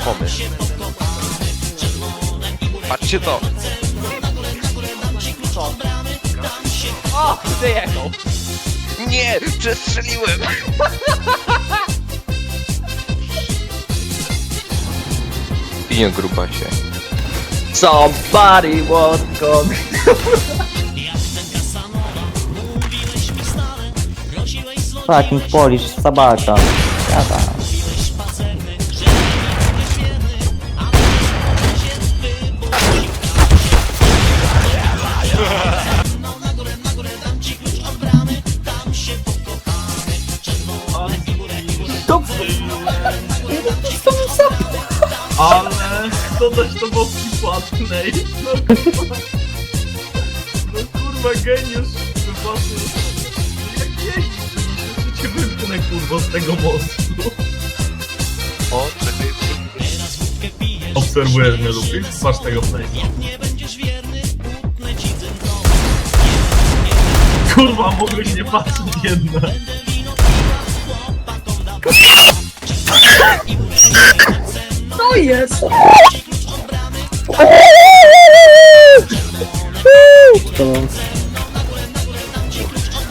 zapomnę. Patrzcie to! Co? O! Wyjechał! Nie! Przestrzeliłem! Piję grupa się. Somebody won't come. Fucking Polish, sabaka. Ja tak. Kto dać to mocki płatnej? No kurwa. No kurwa geniusz wypadł. Jak jeździsz, że cię wypchnę kurwa z tego mostu. O, czekaj. Obserwujesz mnie Lupi? Patrz tego flame'a. Kurwa, mogłeś nie patrzeć jednak. To jest.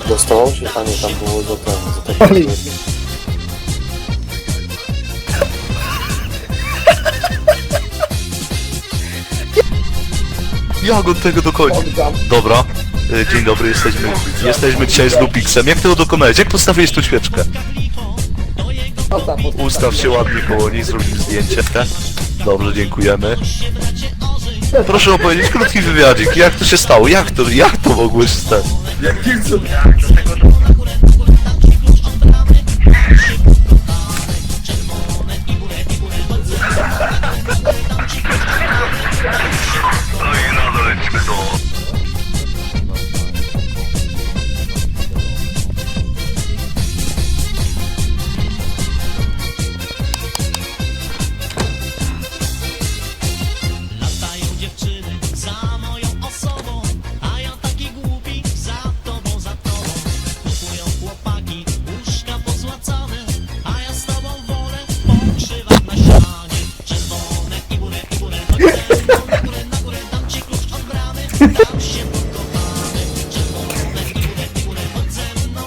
Dostawał się? A nie, tam było za ten, za tego. Jak od tego dokończyć? Dobra. Y, Dzień dobry, jesteśmy, jesteśmy dzisiaj z Lupixem. Jak tego dokonałeś? Jak postawiłeś tu świeczkę? Ustaw się ładnie koło niej, zrobimy zdjęcie. Dobrze, dziękujemy. Proszę opowiedzieć krótki wywiadzik. Jak to się stało? Jak to, jak to ogóle się stało? Latają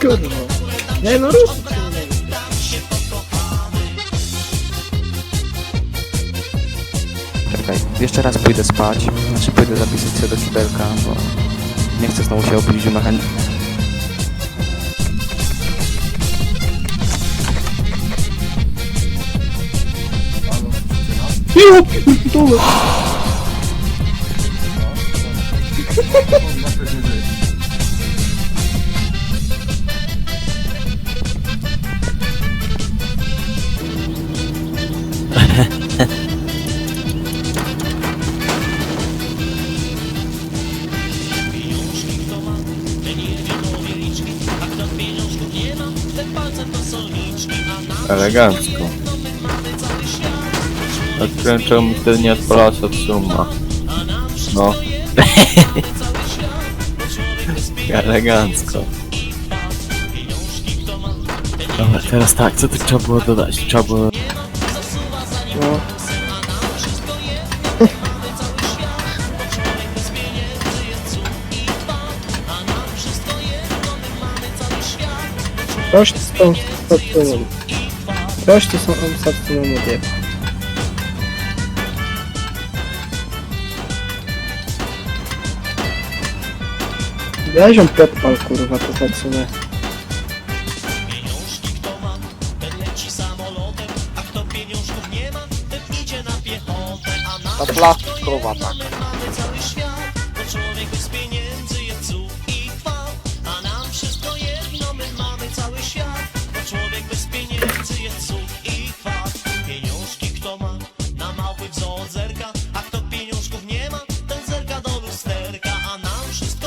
na górę, dam ci Nie no, rusz. Się. Czekaj, jeszcze raz pójdę spać, znaczy pójdę zapisać się do kibelka, bo nie chcę znowu się obudzić u mechanika. Pieniążki Elegancko. no. Odkryłem czemu mi wtedy nie odpala się od suma. No. Elegancko. Dobra, teraz tak, co tu trzeba było dodać? Trzeba było... Gość z tą stacją. Gość to są stacją mówię. Weź ją podpal kurwa to zacunę. Pieniążki kto ma, ten leci samolotem, a kto pieniążków nie ma, ten idzie na piechotę, a nam Ta plastikowa tak. my mamy cały świat, bo człowiek bez pieniędzy jest cud i chwał, a nam wszystko jedno, my mamy cały świat, bo człowiek bez Just